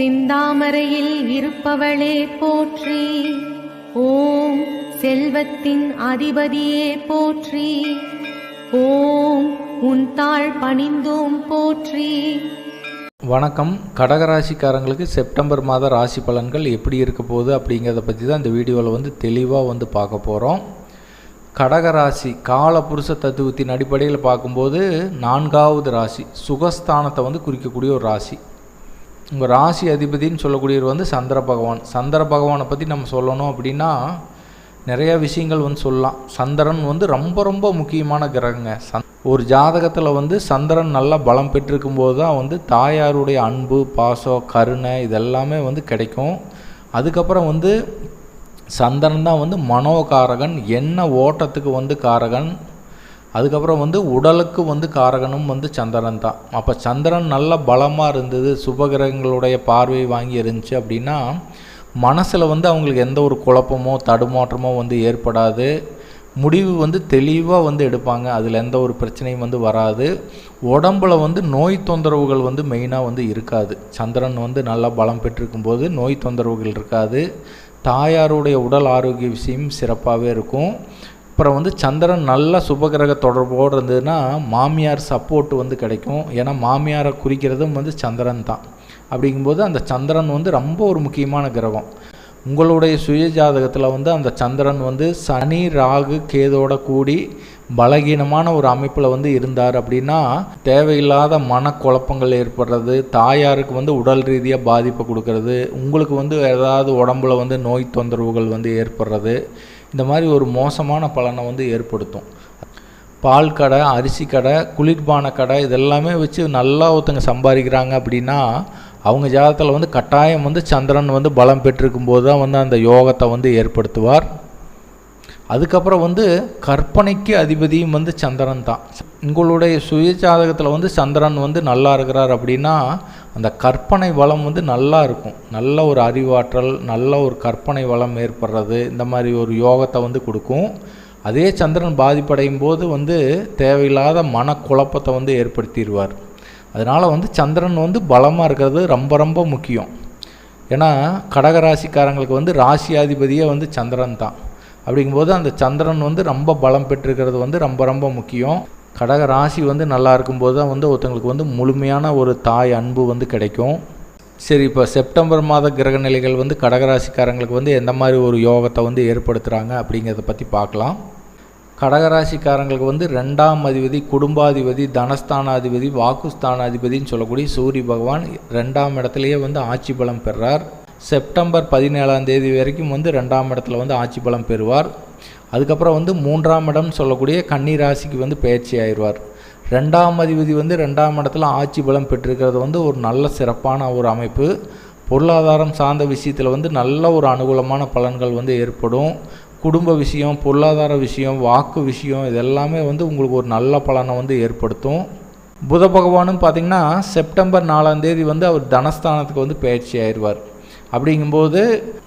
சிந்தாமரையில் இருப்பவளே போற்றி. ஓம் செல்வத்தின் அதிபதியே போற்றி. ஓம் உன் தாழ் பணிந்தோம் போற்றி. வணக்கம். கடகராசிக்காரங்களுக்கு செப்டம்பர் மாத ராசி பலன்கள் எப்படி இருக்க போகுது அப்படிங்கிறத பற்றி தான் இந்த வீடியோவில் வந்து தெளிவாக வந்து பார்க்க போகிறோம் கடகராசி காலபுருஷ தத்துவத்தின் அடிப்படையில் பார்க்கும்போது நான்காவது ராசி சுகஸ்தானத்தை வந்து குறிக்கக்கூடிய ஒரு ராசி. உங்கள் ராசி அதிபதின்னு சொல்லக்கூடியவர் வந்து சந்திர பகவான். சந்திர பகவானை பற்றி நம்ம சொல்லணும் அப்படின்னா நிறைய விஷயங்கள் வந்து சொல்லலாம். சந்திரன் வந்து ரொம்ப ரொம்ப முக்கியமான கிரகங்க. சந் ஒரு ஜாதகத்தில் வந்து சந்திரன் நல்லா பலம் பெற்றிருக்கும் போது தான் வந்து தாயாருடைய அன்பு பாசம் கருணை இதெல்லாமே வந்து கிடைக்கும். அதுக்கப்புறம் வந்து சந்திரன் தான் வந்து மனோகாரகன் என்ன ஓட்டத்துக்கு வந்து காரகன். அதுக்கப்புறம் வந்து உடலுக்கு வந்து காரகனும் வந்து சந்திரன் தான். அப்போ சந்திரன் நல்ல பலமாக இருந்தது சுபகிரகங்களுடைய பார்வை வாங்கி இருந்துச்சு அப்படின்னா மனசில் வந்து அவங்களுக்கு எந்த ஒரு குழப்பமோ தடுமாற்றமோ வந்து ஏற்படாது. முடிவு வந்து தெளிவாக வந்து எடுப்பாங்க. அதில் எந்த ஒரு பிரச்சனையும் வந்து வராது. உடம்பில் வந்து நோய் தொந்தரவுகள் வந்து மெயினாக வந்து இருக்காது. சந்திரன் வந்து நல்லா பலம் பெற்றிருக்கும் போது நோய் தொந்தரவுகள் இருக்காது. தாயாருடைய உடல் ஆரோக்கிய விஷயம் சிறப்பாகவே இருக்கும். அப்புறம் வந்து சந்திரன் நல்ல சுபகிரக தொடர்போடு இருந்ததுன்னா மாமியார் சப்போர்ட் வந்து கிடைக்கும். ஏன்னா மாமியாரை குறிக்கிறதும் வந்து சந்திரன் தான். அப்படிங்கும்போது அந்த சந்திரன் வந்து ரொம்ப ஒரு முக்கியமான கிரகம். உங்களுடைய சுய ஜாதகத்தில் வந்து அந்த சந்திரன் வந்து சனி ராகு கேதோட கூடி பலகீனமான ஒரு அமைப்பில் வந்து இருந்தார் அப்படின்னா தேவையில்லாத மனக்குழப்பங்கள் ஏற்படுறது தாயாருக்கு வந்து உடல் ரீதியாக பாதிப்பை கொடுக்கறது உங்களுக்கு வந்து ஏதாவது உடம்புல வந்து நோய் தொந்தரவுகள் வந்து ஏற்படுறது இந்த மாதிரி ஒரு மோசமான பலனை வந்து ஏற்படுத்தும். பால் கடை அரிசி கடை குளிர்பான கடை இதெல்லாமே வச்சு நல்லா ஒருத்தங்க சம்பாதிக்கிறாங்க அப்படின்னா அவங்க ஜாதகத்தில் வந்து கட்டாயம் வந்து சந்திரன் வந்து பலம் பெற்றிருக்கும் போது தான் வந்து அந்த யோகத்தை வந்து ஏற்படுத்துவார். அதுக்கப்புறம் வந்து கற்பனைக்கு அதிபதியும் வந்து சந்திரன் தான். உங்களுடைய சுய ஜாதகத்தில் வந்து சந்திரன் வந்து நல்லா இருக்கிறார் அப்படின்னா அந்த கற்பனை வளம் வந்து நல்லா இருக்கும். நல்ல ஒரு அறிவாற்றல் நல்ல ஒரு கற்பனை வளம் ஏற்படுறது இந்த மாதிரி ஒரு யோகத்தை வந்து கொடுக்கும். அதே சந்திரன் பாதிப்படையும் போது வந்து தேவையில்லாத மனக்குழப்பத்தை வந்து ஏற்படுத்திடுவார். அதனால் வந்து சந்திரன் வந்து பலமாக இருக்கிறது ரொம்ப ரொம்ப முக்கியம். ஏன்னா கடகராசிக்காரங்களுக்கு வந்து ராசியாதிபதியே வந்து சந்திரன் தான். அப்படிங்கும்போது அந்த சந்திரன் வந்து ரொம்ப பலம் பெற்றிருக்கிறது வந்து ரொம்ப ரொம்ப முக்கியம். கடக ராசி வந்து நல்லா இருக்கும்போது தான் வந்து ஒருத்தங்களுக்கு வந்து முழுமையான ஒரு தாய் அன்பு வந்து கிடைக்கும். சரி இப்போ செப்டம்பர் மாத கிரக நிலைகள் வந்து கடகராசிக்காரங்களுக்கு வந்து எந்த மாதிரி ஒரு யோகத்தை வந்து ஏற்படுத்துகிறாங்க அப்படிங்கிறத பற்றி பார்க்கலாம். கடகராசிக்காரங்களுக்கு வந்து ரெண்டாம் அதிபதி குடும்பாதிபதி தனஸ்தானாதிபதி வாக்குஸ்தானாதிபதின்னு சொல்லக்கூடிய சூரிய பகவான் ரெண்டாம் இடத்துலையே வந்து ஆட்சி பலம் பெறார். செப்டம்பர் பதினேழாம் தேதி வரைக்கும் வந்து ரெண்டாம் இடத்துல வந்து ஆட்சி பலம் பெறுவார். அதுக்கப்புறம் வந்து மூன்றாம் இடம் சொல்லக்கூடிய கன்னி ராசிக்கு வந்து பயிற்சி ஆயிடுவார். ரெண்டாம் அதிபதி வந்து ரெண்டாம் இடத்துல ஆட்சி பலம் பெற்றிருக்கிறது வந்து ஒரு நல்ல சிறப்பான ஒரு அமைப்பு. பொருளாதாரம் சார்ந்த விஷயத்தில் வந்து நல்ல ஒரு அனுகூலமான பலன்கள் வந்து ஏற்படும். குடும்ப விஷயம் பொருளாதார விஷயம் வாக்கு விஷயம் இதெல்லாமே வந்து உங்களுக்கு ஒரு நல்ல பலனை வந்து ஏற்படுத்தும். புத பகவானும் பார்த்திங்கன்னா செப்டம்பர் நாலாம் தேதி வந்து அவர் தனஸ்தானத்துக்கு வந்து பயிற்சி ஆயிடுவார். அப்படிங்கும்போது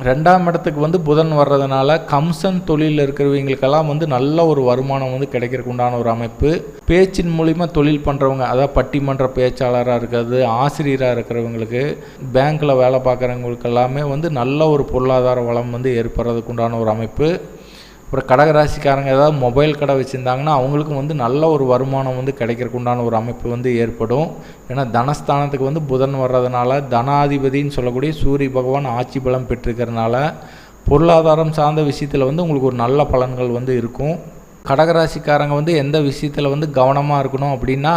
ரெண்டாம் இடத்துக்கு வந்து புதன் வர்றதுனால கம்சன் தொழிலில் இருக்கிறவங்களுக்கெல்லாம் வந்து நல்ல ஒரு வருமானம் வந்து கிடைக்கிறதுக்கு உண்டான ஒரு அமைப்பு. பேச்சின் மூலிமா தொழில் பண்ணுறவங்க அதாவது பட்டிமன்ற பேச்சாளராக இருக்கிறது ஆசிரியராக இருக்கிறவங்களுக்கு பேங்க்கில் வேலை பார்க்குறவங்களுக்கு எல்லாமே வந்து நல்ல ஒரு பொருளாதார வளம் வந்து ஏற்படுறதுக்கு உண்டான ஒரு அமைப்பு. அப்புறம் கடகராசிக்காரங்க ஏதாவது மொபைல் கடை வச்சுருந்தாங்கன்னா அவங்களுக்கும் வந்து நல்ல ஒரு வருமானம் வந்து கிடைக்கிறக்குண்டான ஒரு அமைப்பு வந்து ஏற்படும். ஏன்னா தனஸ்தானத்துக்கு வந்து புதன் வர்றதுனால தனாதிபதின்னு சொல்லக்கூடிய சூரிய பகவான் ஆட்சி பலம் பெற்றிருக்கிறதுனால பொருளாதாரம் சார்ந்த விஷயத்தில் வந்து உங்களுக்கு ஒரு நல்ல பலன்கள் வந்து இருக்கும். கடகராசிக்காரங்க வந்து எந்த விஷயத்தில் வந்து கவனமாக இருக்கணும் அப்படின்னா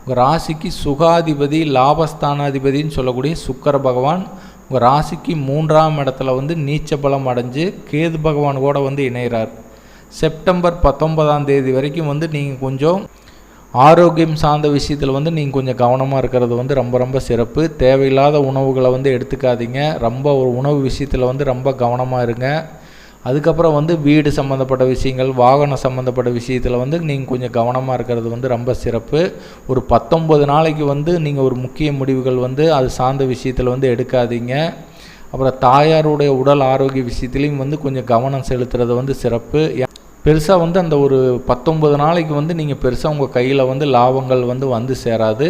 உங்கள் ராசிக்கு சுகாதிபதி லாபஸ்தானாதிபதின்னு சொல்லக்கூடிய சுக்கர பகவான் உங்கள் ராசிக்கு மூன்றாம் இடத்துல வந்து நீச்ச பலம் அடைஞ்சு கேது பகவான் கூட வந்து இணைகிறார் செப்டம்பர் பத்தொன்பதாம் தேதி வரைக்கும் வந்து நீங்கள் கொஞ்சம் ஆரோக்கியம் சார்ந்த விஷயத்தில் வந்து நீங்கள் கொஞ்சம் கவனமாக இருக்கிறது வந்து ரொம்ப ரொம்ப சிறப்பு. தேவையில்லாத உணவுகளை வந்து எடுத்துக்காதீங்க. ரொம்ப ஒரு உணவு விஷயத்தில் வந்து ரொம்ப கவனமாக இருங்க. அதுக்கப்புறம் வந்து வீடு சம்மந்தப்பட்ட விஷயங்கள் வாகனம் சம்மந்தப்பட்ட விஷயத்தில் வந்து நீங்கள் கொஞ்சம் கவனமாக இருக்கிறது வந்து ரொம்ப சிறப்பு. ஒரு பத்தொம்பது நாளைக்கு வந்து நீங்கள் ஒரு முக்கிய முடிவுகள் வந்து அது சார்ந்த விஷயத்தில் வந்து எடுக்காதீங்க. அப்புறம் தாயாருடைய உடல் ஆரோக்கிய விஷயத்துலையும் வந்து கொஞ்சம் கவனம் செலுத்துறது வந்து சிறப்பு. பெருசாக வந்து அந்த ஒரு பத்தொம்பது நாளைக்கு வந்து நீங்கள் பெருசாக உங்கள் கையில் வந்து லாபங்கள் வந்து வந்து சேராது.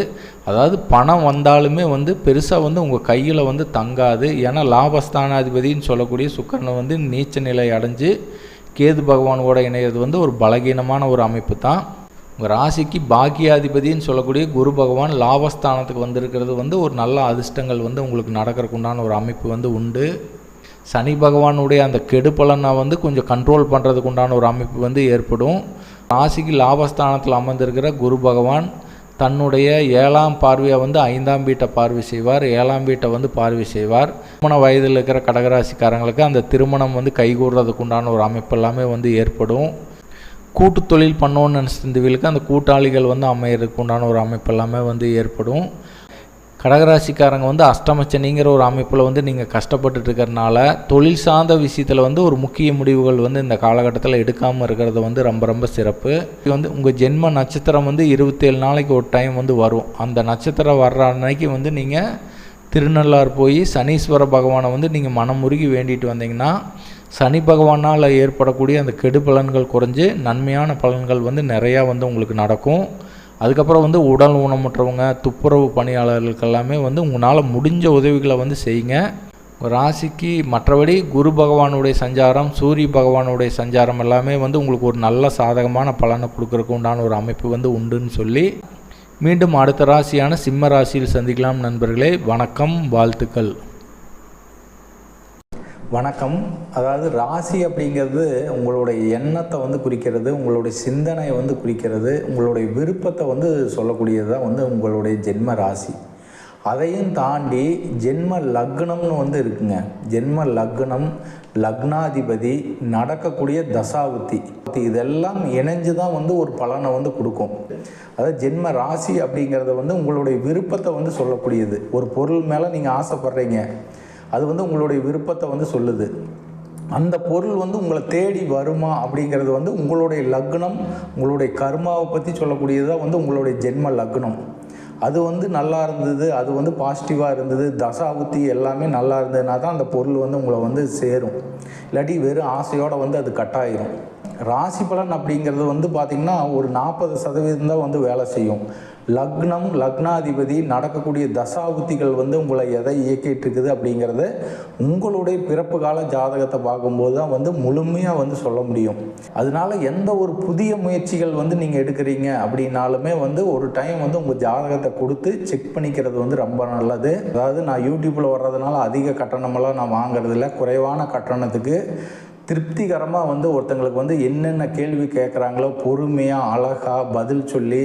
அதாவது பணம் வந்தாலுமே வந்து பெருசாக வந்து உங்கள் கையில் வந்து தங்காது. ஏன்னா லாபஸ்தானாதிபதினு சொல்லக்கூடிய சுக்கரனை வந்து நீச்ச நிலை அடைஞ்சு கேது பகவானோட இணையிறது வந்து ஒரு பலகீனமான ஒரு அமைப்பு தான். உங்கள் ராசிக்கு பாக்கியாதிபதினு சொல்லக்கூடிய குரு பகவான் லாபஸ்தானத்துக்கு வந்திருக்கிறது வந்து ஒரு நல்ல அதிர்ஷ்டங்கள் வந்து உங்களுக்கு நடக்கிறதுக்கு உண்டான ஒரு அமைப்பு வந்து உண்டு. சனி பகவானுடைய அந்த கெடு பலனை வந்து கொஞ்சம் கண்ட்ரோல் பண்ணுறதுக்கு உண்டான ஒரு அமைப்பு வந்து ஏற்படும். ராசிக்கு லாபஸ்தானத்தில் அமர்ந்திருக்கிற குரு பகவான் தன்னுடைய ஏழாம் பார்வையை வந்து ஐந்தாம் வீட்டை பார்வை செய்வார். ஏழாம் வீட்டை வந்து பார்வை செய்வார். திருமண வயதில் இருக்கிற கடகராசிக்காரங்களுக்கு அந்த திருமணம் வந்து கைகூடுறதுக்கு உண்டான ஒரு அமைப்பு எல்லாமே வந்து ஏற்படும். கூட்டு தொழில் பண்ணோன்னு நினச்சிருந்தவங்களுக்கு அந்த கூட்டாளிகள் வந்து அமையறதுக்கு உண்டான ஒரு அமைப்பு எல்லாமே வந்து ஏற்படும். கடகராசிக்காரங்க வந்து அஷ்டமச்சனிங்கிற ஒரு அமைப்பில் வந்து நீங்கள் கஷ்டப்பட்டுட்டு இருக்கிறனால தொழில் சார்ந்த விஷயத்தில் வந்து ஒரு முக்கிய முடிவுகள் வந்து இந்த காலகட்டத்தில் எடுக்காமல் இருக்கிறது வந்து ரொம்ப ரொம்ப சிறப்பு. இது வந்து உங்கள் ஜென்ம நட்சத்திரம் வந்து இருபத்தேழு நாளைக்கு ஒரு டைம் வந்து வரும். அந்த நட்சத்திரம் வர்ற அன்னைக்கு வந்து நீங்கள் திருநள்ளார் போய் சனீஸ்வர பகவானை வந்து நீங்கள் மனமுருகி வேண்டிட்டு வந்தீங்கன்னா சனி பகவானால் ஏற்படக்கூடிய அந்த கெடு பலன்கள் குறைஞ்சு நன்மையான பலன்கள் வந்து நிறையா வந்து உங்களுக்கு நடக்கும். அதுக்கப்புறம் வந்து உடல் ஊனமுற்றவங்க துப்புரவு பணியாளர்களுக்கு எல்லாமே வந்து உங்களால் முடிஞ்ச உதவிகளை வந்து செய்யுங்க. ராசிக்கு மற்றபடி குரு பகவானுடைய சஞ்சாரம் சூரிய பகவானுடைய சஞ்சாரம் எல்லாமே வந்து உங்களுக்கு ஒரு நல்ல சாதகமான பலனை கொடுக்குறக்கு உண்டான ஒரு அமைப்பு வந்து உண்டுன்னு சொல்லி மீண்டும் அடுத்த ராசியான சிம்ம ராசியில் சந்திக்கலாம் நண்பர்களே. வணக்கம் வாழ்த்துக்கள். வணக்கம். அதாவது ராசி அப்படிங்கிறது உங்களுடைய எண்ணத்தை வந்து குறிக்கிறது உங்களுடைய சிந்தனையை வந்து குறிக்கிறது உங்களுடைய விருப்பத்தை வந்து சொல்லக்கூடியது தான் வந்து உங்களுடைய ஜென்ம ராசி. அதையும் தாண்டி ஜென்ம லக்னம்னு வந்து இருக்குங்க. ஜென்ம லக்னம் லக்னாதிபதி நடக்கக்கூடிய தசாவுத்தி இதெல்லாம் இணைஞ்சு தான் வந்து ஒரு பலனை வந்து கொடுக்கும். அதாவது ஜென்ம ராசி அப்படிங்கிறத வந்து உங்களுடைய விருப்பத்தை வந்து சொல்லக்கூடியது. ஒரு பொருள் மேலே நீங்கள் ஆசைப்படுறீங்க. அது வந்து உங்களுடைய விருப்பத்தை வந்து சொல்லுது. அந்த பொருள் வந்து உங்களை தேடி வருமா அப்படிங்கிறது வந்து உங்களுடைய லக்னம் உங்களுடைய கர்மாவை பற்றி சொல்லக்கூடியதாக வந்து உங்களுடைய ஜென்ம லக்னம். அது வந்து நல்லா இருந்தது அது வந்து பாசிட்டிவாக இருந்தது தசாபுத்தி எல்லாமே நல்லா இருந்ததுனா தான் அந்த பொருள் வந்து உங்களை வந்து சேரும். இல்லாட்டி வெறும் ஆசையோடு வந்து அது கட்டாயிரும் ராசி பலன் அப்படிங்கிறது வந்து பார்த்திங்கன்னா ஒரு நாற்பது சதவீதம் தான் வந்து வேலை செய்யும். லக்னம் லக்னாதிபதி நடக்கக்கூடிய தசாபுத்திகள் வந்து உங்களை எதை இயக்கிட்டு இருக்குது அப்படிங்கிறத உங்களுடைய பிறப்பு கால ஜாதகத்தை பார்க்கும்போது தான் வந்து முழுமையாக வந்து சொல்ல முடியும். அதனால எந்த ஒரு புதிய முயற்சிகள் வந்து நீங்கள் எடுக்கிறீங்க அப்படின்னாலுமே வந்து ஒரு டைம் வந்து உங்கள் ஜாதகத்தை கொடுத்து செக் பண்ணிக்கிறது வந்து ரொம்ப நல்லது. அதாவது நான் யூடியூப்பில் வர்றதுனால அதிக கட்டணமெல்லாம் நான் வாங்குறதில்ல. குறைவான கட்டணத்துக்கு திருப்திகரமாக வந்து ஒருத்தங்களுக்கு வந்து என்னென்ன கேள்வி கேட்குறாங்களோ பொறுமையாக அழகாக பதில் சொல்லி